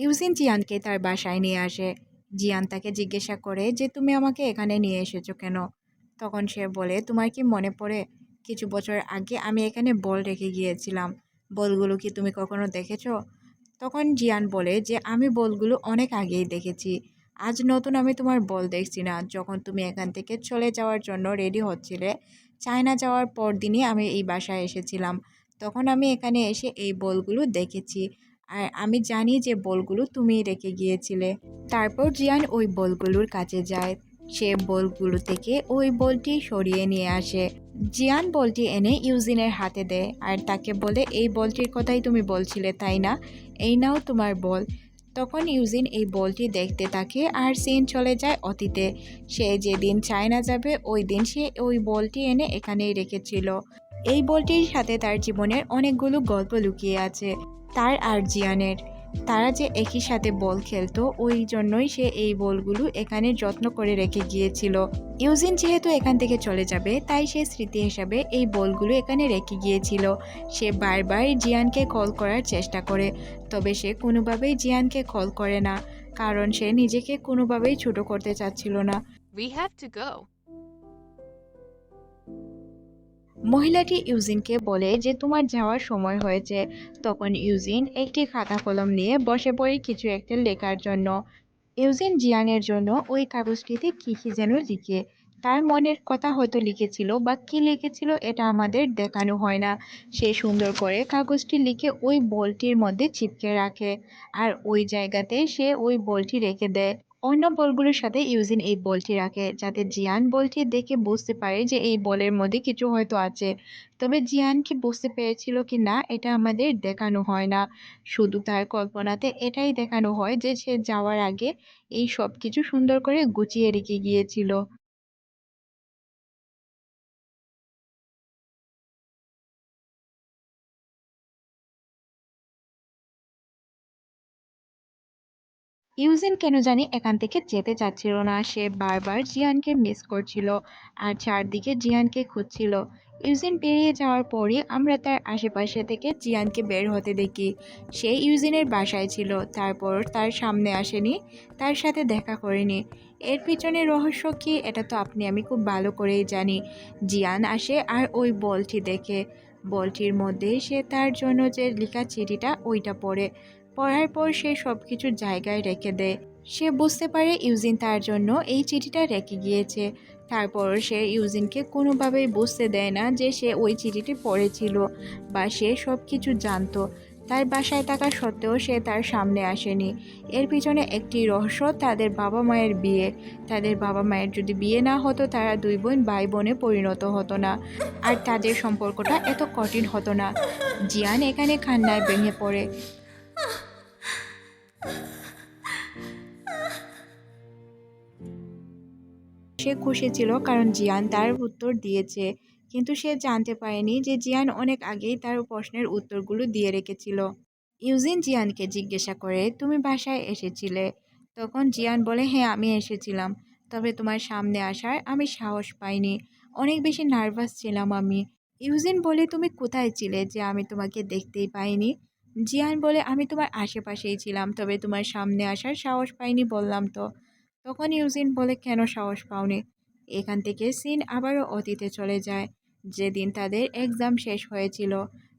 Eugene জিয়ানকে তার বাসায় নিয়ে আসে। জিয়ান তাকে জিজ্ঞাসা করে যে, তুমি আমাকে এখানে নিয়ে এসেছ কেন? তখন সে বলে, তোমার কি মনে পড়ে? কিছু বছর আগে আমি এখানে বল রেখে গিয়েছিলাম। বলগুলো কি তুমি কখনো দেখেছ? তখন জিয়ান বলে যে, আমি বলগুলো অনেক আগেই দেখেছি। আজ নতুন আমি তোমার বল দেখছি না। যখন তুমি এখান থেকে চলে যাওয়ার জন্য রেডি হচ্ছিলে, চায়না যাওয়ার পর দিনই আমি এই বাসায় এসেছিলাম। তখন আমি এখানে এসে এই বলগুলো দেখেছি। আর আমি জানি যে বলগুলো তুমি রেখে গিয়েছিলে। তারপর জিয়ান ওই বলগুলোর কাছে যায়। সে বলগুলো থেকে ওই বলটি সরিয়ে নিয়ে আসে। জিয়ান বলটি এনে ইউজিনের হাতে দেয় আর তাকে বলে, এই বলটির কথাই তুমি বলছিলে, তাই না? এই নাও তোমার বল। তখন ইউজিন এই বলটি দেখতে থাকে আর সিন চলে যায় অতীতে। সে যেদিন চায়না যাবে, ওই দিন সে ওই বলটি এনে এখানেই রেখেছিল। এই বলটির সাথে তার জীবনের অনেকগুলো গল্প লুকিয়ে আছে। তার আর জিয়ানের তারা যে একই সাথে বল খেলতো, ওই জন্যই সে এই বলগুলো এখানে যত্ন করে রেখে গিয়েছিল। ইউজিন যেহেতু এখান থেকে চলে যাবে, তাই সে স্মৃতি হিসাবে এই বলগুলো এখানে রেখে গিয়েছিল। সে বারবার জিয়ানকে কল করার চেষ্টা করে, তবে সে কোনোভাবেই জিয়ানকে কল করে না, কারণ সে নিজেকে কোনোভাবেই ছোট করতে চাচ্ছিল না। We have to go. মহিলাটি ইউজিনকে বলে যে, তোমার যাওয়ার সময় হয়েছে। তখন ইউজিন একটি খাতা কলম নিয়ে বসে পড়ে কিছু একটা লেখার জন্য। ইউজিন জিয়ানের জন্য ওই কাগজটিতে কী কী যেন লিখে। তার মনের কথা হয়তো লিখেছিল বা কী লিখেছিল এটা আমাদের দেখানো হয় না। সে সুন্দর করে কাগজটি লিখে ওই বলটির মধ্যে ছিপকে রাখে। আর ওই জায়গাতে সে ওই বলটি রেখে দেয়। অন্য বলগুলোর সাথে ইউজিন এই বলটি রাখে, যাতে জিয়ান বলটি দেখে বুঝতে পারে যে এই বলের মধ্যে কিছু হয়তো আছে। তবে জিয়ান কি বুঝতে পেরেছিল কি না, এটা আমাদের দেখানো হয় না। শুধু তার কল্পনাতে এটাই দেখানো হয় যে সে যাওয়ার আগে এই সব কিছু সুন্দর করে গুছিয়ে রেখে গিয়েছিল। ইউজিন কেন জানি এখান থেকে যেতে চাচ্ছিল না। সে বারবার জিয়ানকে মিস করছিল আর চারদিকে জিয়ানকে খুঁজছিল। ইউজিন পেরিয়ে যাওয়ার পরই আমরা তার আশেপাশে থেকে জিয়ানকে বের হতে দেখি। সে ইউজিনের বাসায় ছিল, তারপর তার সামনে আসেনি, তার সাথে দেখা করেনি। এর পিছনে রহস্য কি, এটা তো আপনি, আমি খুব ভালো করেই জানি। জিয়ান আসে আর ওই বলটি দেখে। বলটির মধ্যে সে তার জন্য যে লেখা চিঠিটা, ওইটা পড়ে। পড়ার পর সে সব কিছু জায়গায় রেখে দেয়। সে বুঝতে পারে ইউজিন তার জন্য এই চিঠিটা রেখে গিয়েছে। তারপর সে ইউজিনকে কোনোভাবেই বুঝতে দেয় না যে সে ওই চিঠিটি পড়েছিল বা সে সব কিছু জানতো। তার বাসায় থাকা সত্ত্বেও সে তার সামনে আসেনি। এর পিছনে একটি রহস্য তাদের বাবা মায়ের বিয়ে। তাদের বাবা মায়ের যদি বিয়ে না হতো তারা দুই বোন ভাই বোনে পরিণত হতো না। আর তাদের সম্পর্কটা এত কঠিন হতো না। জিয়ান এখানে খান্নায় ভেঙে পড়ে। সে খুশি ছিল কারণ জিয়ান তার উত্তর দিয়েছে, কিন্তু সে জানতে পারেনি যে জিয়ান অনেক আগেই তার প্রশ্নের উত্তরগুলো দিয়ে রেখেছিল। ইউজিন জিয়ানকে জিজ্ঞাসা করে, তুমি বাসায় এসেছিলে? তখন জিয়ান বলে হ্যাঁ আমি এসেছিলাম, তবে তোমার সামনে আসার আমি সাহস পাইনি, অনেক বেশি নার্ভাস ছিলাম আমি। ইউজিন বলে, তুমি কোথায় ছিলে যে আমি তোমাকে দেখতেই পাইনি? জিয়ান বলে আমি তোমার আশেপাশেই ছিলাম, তবে তোমার সামনে আসার সাহস পাইনি বললাম তো। তখন ইউজিন বলে, কেন সাহস পাওনি? এখান থেকে সিন আবারও অতীতে চলে যায়, যেদিন তাদের এক্সাম শেষ হয়েছিল।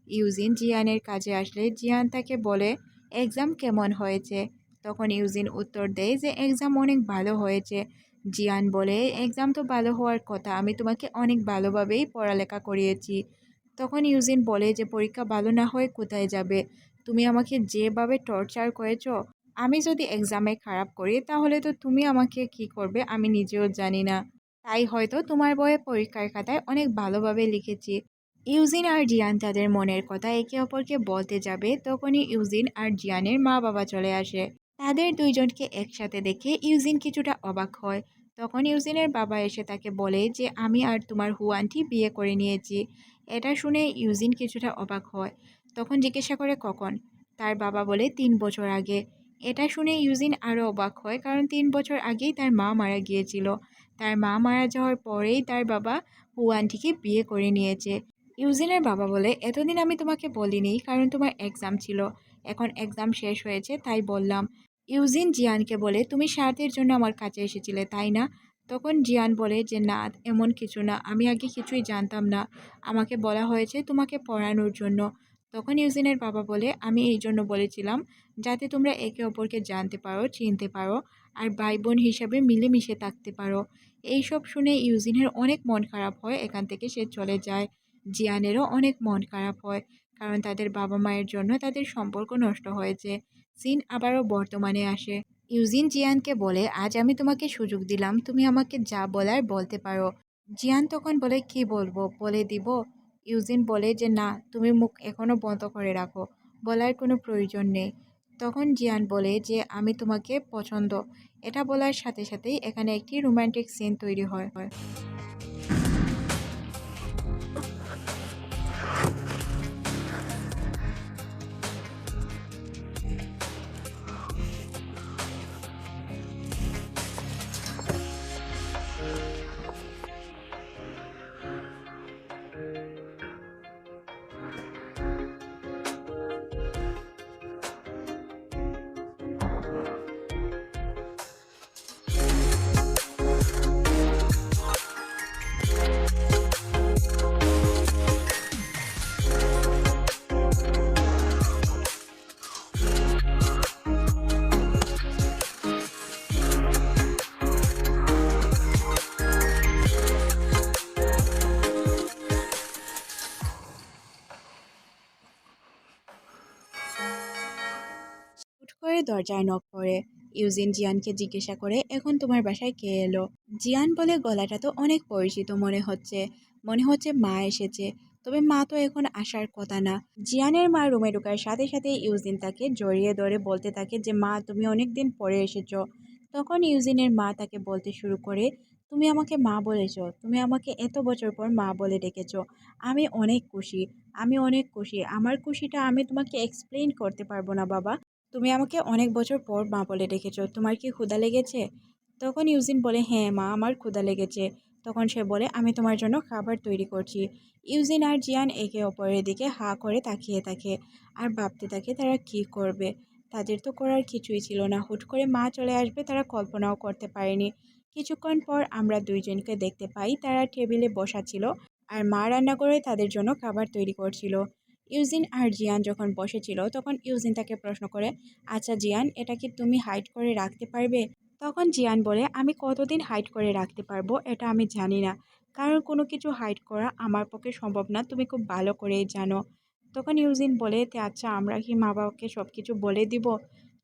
ইউজিন জিয়ানের কাজে আসলে জিয়ান তাকে বলে এক্সাম কেমন হয়েছে? তখন ইউজিন উত্তর দেয় যে এক্সাম অনেক ভালো হয়েছে। জিয়ান বলে এক্সাম তো ভালো হওয়ার কথা, আমি তোমাকে অনেক ভালোভাবেই পড়ালেখা করিয়েছি। তখন ইউজিন বলে যে, পরীক্ষা ভালো না হয়ে কোথায় যাবে? তুমি আমাকে যেভাবে টর্চার করেছ, আমি যদি এক্সামে খারাপ করি, তাহলে তো তুমি আমাকে কি করবে? আমি নিজেও জানি না। তাই হয়তো তোমার বয়ে পরীক্ষার খাতায় অনেক ভালোভাবে লিখেছি। ইউজিন আর জিয়ান তাদের মনের কথা একে অপরকে বলতে যাবে, তখনই ইউজিন আর জিয়ানের মা বাবা চলে আসে। তাদের দুইজনকে একসাথে দেখে ইউজিন কিছুটা অবাক হয়। তখন ইউজিনের বাবা এসে তাকে বলে যে, আমি আর তোমার হুয়ানটি বিয়ে করে নিয়েছি। এটা শুনে ইউজিন কিছুটা অবাক হয়। তখন জিজ্ঞাসা করে, কখন? তার বাবা বলে, তিন বছর আগে। এটা শুনে ইউজিন আরও অবাক হয়, কারণ তিন বছর আগেই তার মা মারা গিয়েছিল। তার মা মারা যাওয়ার পরেই তার বাবা হুয়ানটিকে বিয়ে করে নিয়েছে। ইউজিনের বাবা বলে, এতদিন আমি তোমাকে বলিনি, কারণ তোমার এক্সাম ছিল। এখন এক্সাম শেষ হয়েছে, তাই বললাম। ইউজিন জিয়ানকে বলে, তুমি স্বার্থের জন্য আমার কাছে এসেছিলে, তাই না? তখন জিয়ান বলে যে, না, এমন কিছু না। আমি আগে কিছুই জানতাম না। আমাকে বলা হয়েছে তোমাকে পড়ানোর জন্য। তখন ইউজিনের বাবা বলে, আমি এই জন্য বলেছিলাম, যাতে তোমরা একে অপরকে জানতে পারো, চিনতে পারো, আর ভাই বোন হিসাবে মিলেমিশে থাকতে পারো। এইসব শুনে ইউজিনের অনেক মন খারাপ হয়, এখান থেকে সে চলে যায়। জিয়ানেরও অনেক মন খারাপ হয়, কারণ তাদের বাবা মায়ের জন্য তাদের সম্পর্ক নষ্ট হয়েছে। সিন আবারও বর্তমানে আসে। ইউজিন জিয়ানকে বলে, আজ আমি তোমাকে সুযোগ দিলাম, তুমি আমাকে যা বলার বলতে পারো। জিয়ান তখন বলে, কি বলব? বলে দিব? ইউজিন বলে যে, না, তুমি মুখ এখনও বন্ধ করে রাখো, বলার কোনো প্রয়োজন নেই। তখন জিয়ান বলে যে, আমি তোমাকে পছন্দ। এটা বলার সাথে সাথেই এখানে একটি রোম্যান্টিক সিন তৈরি হয়। দরজায় নক করে। ইউজিন জিয়ানকে জিজ্ঞাসা করে, এখন তোমার বাসায় কে এলো? জিয়ান বলে, গলাটা তো অনেক পরিচিত মনে হচ্ছে। মনে হচ্ছে মা এসেছে। তবে মা তো এখন আসার কথা না। জিয়ানের মা রুমে ঢোকার সাথে সাথে ইউজিন তাকে জড়িয়ে ধরে বলতে থাকে যে, মা, তুমি অনেক দিন পরে এসেছ। তখন ইউজিনের মা তাকে বলতে শুরু করে, তুমি আমাকে মা বলেছ। তুমি আমাকে এত বছর পর মা বলে ডেকেছ। আমি অনেক খুশি। আমি অনেক খুশি। আমার খুশিটা আমি তোমাকে এক্সপ্লেন করতে পারব না, বাবা। তুমি আমাকে অনেক বছর পর মা বলে ডেকেছো, তোমার কি ক্ষুধা লেগেছে? তখন ইউজিন বলে হ্যাঁ মা, আমার ক্ষুধা লেগেছে। তখন সে বলে, আমি তোমার জন্য খাবার তৈরি করছি। ইউজিন আর জিয়ান একে অপরের দিকে হা করে তাকিয়ে থাকে আর ভাবতে থাকে তারা কি করবে? তাদের তো করার কিছুই ছিল না। হুট করে মা চলে আসবে, তারা কল্পনাও করতে পারেনি। কিছুক্ষণ পর আমরা দুইজনকে দেখতে পাই তারা টেবিলে বসা ছিল আর মা রান্না করে তাদের জন্য খাবার তৈরি করছিল। ইউজিন আর জিয়ান যখন বসেছিল, তখন ইউজিন তাকে প্রশ্ন করে আচ্ছা জিয়ান, এটা কি তুমি হাইড করে রাখতে পারবে? তখন জিয়ান বলে, আমি কতদিন হাইড করে রাখতে পারব এটা আমি জানি না। কারণ কোনো কিছু হাইড করা আমার পক্ষে সম্ভব না, তুমি খুব ভালো করেই জানো। তখন ইউজিন বলে, "তে আচ্ছা আমরা কি মা বাবাকে সব কিছু বলে দিব?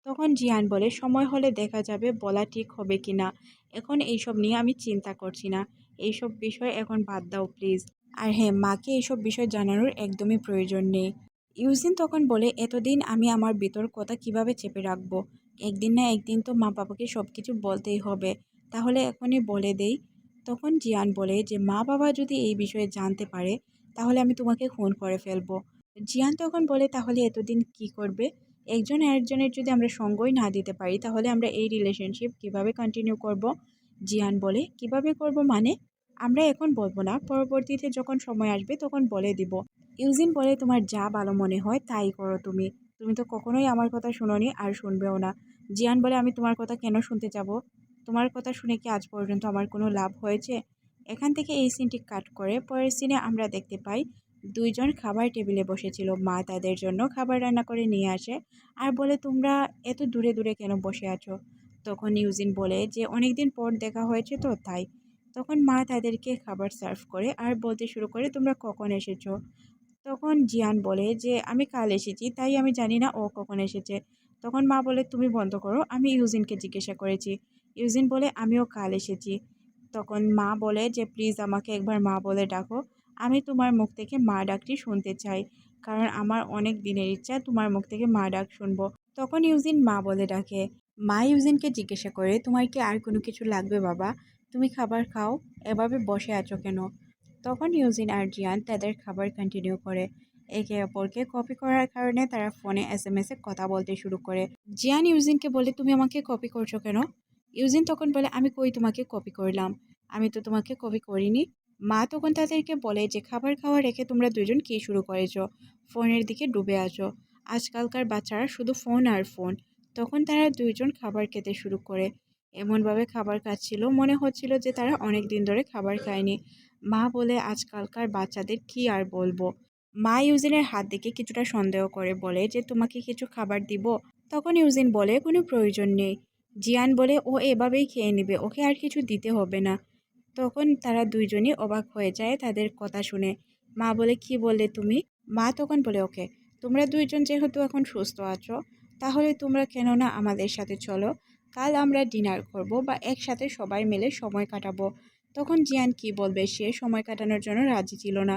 তখন জিয়ান বলে, সময় হলে দেখা যাবে বলা ঠিক হবে কি না এখন এইসব নিয়ে আমি চিন্তা করছি না। এইসব বিষয় এখন বাদ দাও প্লিজ আর হ্যাঁ মাকে এইসব বিষয় জানানোর একদমই প্রয়োজন নেই। ইউজিন তখন বলে, এতদিন আমি আমার ভিতর কথা কীভাবে চেপে রাখব? একদিন না একদিন তো মা বাবাকে সব কিছু বলতেই হবে। তাহলে এখনই বলে দেই। তখন জিয়ান বলে, যে মা বাবা যদি এই বিষয়ে জানতে পারে, তাহলে আমি তোমাকে খুন করে ফেলব। জিয়ান তখন বলে, তাহলে এতদিন কি করবে? একজন আরেকজনের যদি আমরা সঙ্গই না দিতে পারি, তাহলে আমরা এই রিলেশনশিপ কীভাবে কন্টিনিউ করব? জিয়ান বলে, কীভাবে করব মানে? আমরা এখন বলব না, পরবর্তীতে যখন সময় আসবে তখন বলে দিব। ইউজিন বলে, তোমার যা ভালো মনে হয় তাই করো তুমি। তুমি তো কখনোই আমার কথা শুনোনি আর শুনবেও না জিয়ান বলে, আমি তোমার কথা কেন শুনতে যাব? তোমার কথা শুনে কি আজ পর্যন্ত আমার কোনো লাভ হয়েছে এখান থেকে এই সিনটি কাট করে পরের সিনে আমরা দেখতে পাই, দুইজন খাবার টেবিলে বসেছিল। মা তাদের জন্য খাবার রান্না করে নিয়ে আসে আর বলে, তোমরা এত দূরে দূরে কেন বসে আছো তখন ইউজিন বলে যে অনেক দিন পর দেখা হয়েছে তো, তাই তখন মা তাদেরকে খাবার সার্ভ করে আর বলতে শুরু করে, তোমরা কখন এসেছ? তখন জিয়ান বলে যে, আমি কাল এসেছি, তাই আমি জানি না ও কখন এসেছে। তখন মা বলে, তুমি বন্ধ করো, আমি ইউজিনকে জিজ্ঞাসা করেছি। ইউজিন বলে, আমিও কাল এসেছি। তখন মা বলে যে, প্লিজ আমাকে একবার মা বলে ডাকো, আমি তোমার মুখ থেকে মা ডাকটি শুনতে চাই, কারণ আমার অনেক দিনের ইচ্ছা তোমার মুখ থেকে মা ডাক শুনব। তখন ইউজিন মা বলে ডাকে, মা ইউজিনকে জিজ্ঞাসা করে, তোমার কি আর কোনো কিছু লাগবে বাবা? তুমি খাবার খাও, এভাবে বসে আছো কেন? তখন ইউজিন আর জিয়ান তাদের খাবার কন্টিনিউ করে। একে অপরকে কপি করার কারণে তারা ফোনে এস এম এসে কথা বলতে শুরু করে। জিয়ান ইউজিনকে বলে, তুমি আমাকে কপি করছ কেন? ইউজিন তখন বলে, আমি কই তোমাকে কপি করলাম? আমি তো তোমাকে কপি করিনি। মা তখন তাদেরকে বলে যে, খাবার খাওয়া রেখে তোমরা দুজন কী শুরু করেছ? ফোনের দিকে ডুবে আছো। আজকালকার বাচ্চারা শুধু ফোন আর ফোন তখন তারা দুইজন খাবার খেতে শুরু করে। এমনভাবে খাবার খাচ্ছিল। মনে হচ্ছিল যে তারা অনেক দিন ধরে খাবার খায়নি। মা বলে, আজকালকার বাচ্চাদের কি আর বলব? মা ইউজিনের হাত দেখে কিছুটা সন্দেহ করে বলে, যে তোমাকে কিছু খাবার দিব? তখন ইউজিন বলে, কোনো প্রয়োজন নেই। জিয়ান বলে, ও এভাবেই খেয়ে নেবে, ওকে আর কিছু দিতে হবে না। তখন তারা দুইজনই অবাক হয়ে যায় তাদের কথা শুনে। মা বলে, কি বললে তুমি? মা তখন বলে, ওকে, তোমরা দুইজন যেহেতু এখন সুস্থ আছো, তাহলে তোমরা কেন না আমাদের সাথে চলো। কাল আমরা ডিনার করব বা একসাথে সবাই মিলে সময় কাটাবো। তখন জিয়ান কি বলবে? সে সময় কাটানোর জন্য রাজি ছিল না।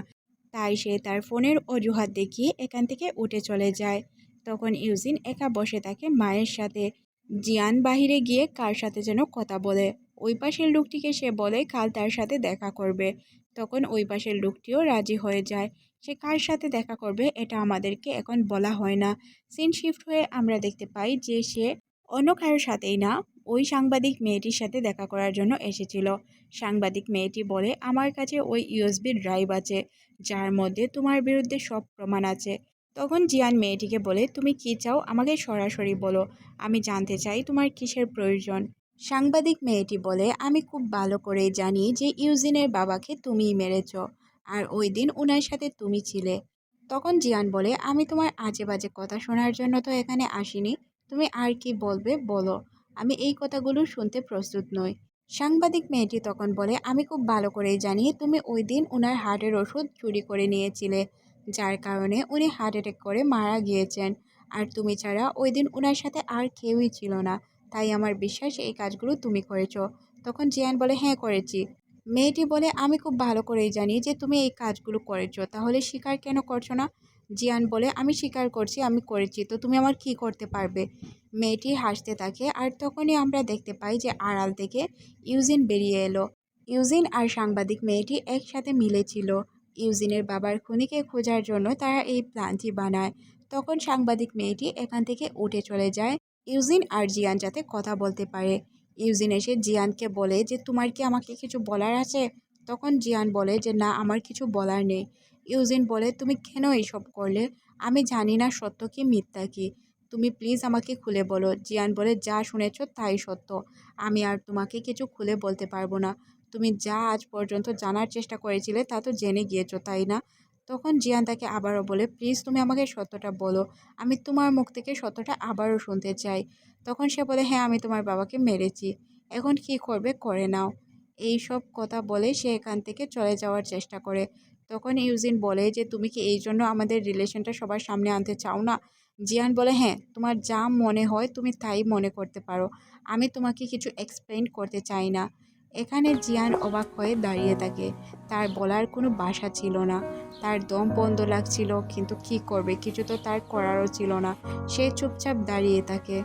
তাই সে তার ফোনের অজুহাত দেখিয়ে এখান থেকে উঠে চলে যায়। তখন ইউজিন একা বসে থাকে মায়ের সাথে। জিয়ান বাহিরে গিয়ে কার সাথে যেন কথা বলে। ওই পাশের লোকটিকে সে বলে, কাল তার সাথে দেখা করবে। তখন ওই পাশের লোকটিও রাজি হয়ে যায়। সে কার সাথে দেখা করবে, এটা আমাদেরকে এখন বলা হয় না। সিন শিফট হয়ে আমরা দেখতে পাই যে সে অন্য কারোর সাথেই না, ওই সাংবাদিক মেয়েটির সাথে দেখা করার জন্য এসেছিল। সাংবাদিক মেয়েটি বলে, আমার কাছে ওই ইউএসবি ড্রাইভ আছে, যার মধ্যে তোমার বিরুদ্ধে সব প্রমাণ আছে। তখন জিয়ান মেয়েটিকে বলে, তুমি কি চাও আমাকে সরাসরি বলো, আমি জানতে চাই তোমার কিসের প্রয়োজন? সাংবাদিক মেয়েটি বলে, আমি খুব ভালো করেই জানি যে ইউজিনের বাবাকে তুমিই মেরেছ, আর ওই দিন উনার সাথে তুমি ছিলে। তখন জিয়ান বলে, আমি তোমার আজে বাজে কথা শোনার জন্য তো এখানে আসিনি তুমি আর কি বলবে বলো। আমি এই কথাগুলো শুনতে প্রস্তুত নই। সাংবাদিক মেয়েটি তখন বলে, আমি খুব ভালো করেই জানি, তুমি ওই দিন ওনার হার্টের ওষুধ চুরি করে নিয়েছিলে, যার কারণে উনি হার্ট অ্যাটাক করে মারা গিয়েছেন। আর তুমি ছাড়া ওই দিন ওনার সাথে আর কেউই ছিল না। তাই আমার বিশ্বাস, এই কাজগুলো তুমি করেছ। তখন জিয়ান বলে হ্যাঁ করেছি। মেয়েটি বলে, আমি খুব ভালো করেই জানি যে তুমি এই কাজগুলো করেছ, তাহলে স্বীকার কেন করছ না? জিয়ান বলে, আমি স্বীকার করছি, আমি করেছি। তো তুমি আমার কি করতে পারবে? মেয়েটি হাসতে থাকে আর তখনই আমরা দেখতে পাই যে আড়াল থেকে ইউজিন বেরিয়ে এলো। ইউজিন আর সাংবাদিক মেয়েটি একসাথে মিলেছিল ইউজিনের বাবার খুনিকে খোঁজার জন্য তারা এই প্ল্যানটি বানায়। তখন সাংবাদিক মেয়েটি এখান থেকে উঠে চলে যায় ইউজিন আর জিয়ান যাতে কথা বলতে পারে। ইউজিন এসে জিয়ানকে বলে যে, তোমার কি আমাকে কিছু বলার আছে? তখন জিয়ান বলে যে, না, আমার কিছু বলার নেই। ইউজিন বলে, তুমি কেন এইসব করলে? আমি জানি না সত্য কি মিথ্যা কি। তুমি প্লিজ আমাকে খুলে বলো। জিয়ান বলে, যা শুনেছ তাই সত্য। আমি আর তোমাকে কিছু খুলে বলতে পারব না। তুমি যা আজ পর্যন্ত জানার চেষ্টা করেছিলে তা তো জেনে গিয়েছো, তাই না? তখন জিয়ান তাকে আবারও বলে, প্লিজ তুমি আমাকে সত্যটা বলো। আমি তোমার মুখ থেকে সত্যটা আবারও শুনতে চাই। তখন সে বলে হ্যাঁ আমি তোমার বাবাকে মেরেছি। এখন কি করবে? করে নাও। এই সব কথা বলে সে এখান থেকে চলে যাওয়ার চেষ্টা করে। তখন ইউজিন বলে যে, তুমি কি এই জন্য আমাদের রিলেশনটা সবার সামনে আনতে চাও না? জিয়ান বলে হ্যাঁ তোমার যা মনে হয় তুমি তাই মনে করতে পারো। আমি তোমাকে কিছু এক্সপ্লেন করতে চাই না। এখানে জিয়ান অবাক হয়ে দাঁড়িয়ে থাকে। তার বলার কোনো বাসা ছিল না। তার দম বন্ধ লাগছিল, কিন্তু কি করবে? কিছু তো তার করারও ছিল না। সে চুপচাপ দাঁড়িয়ে থাকে।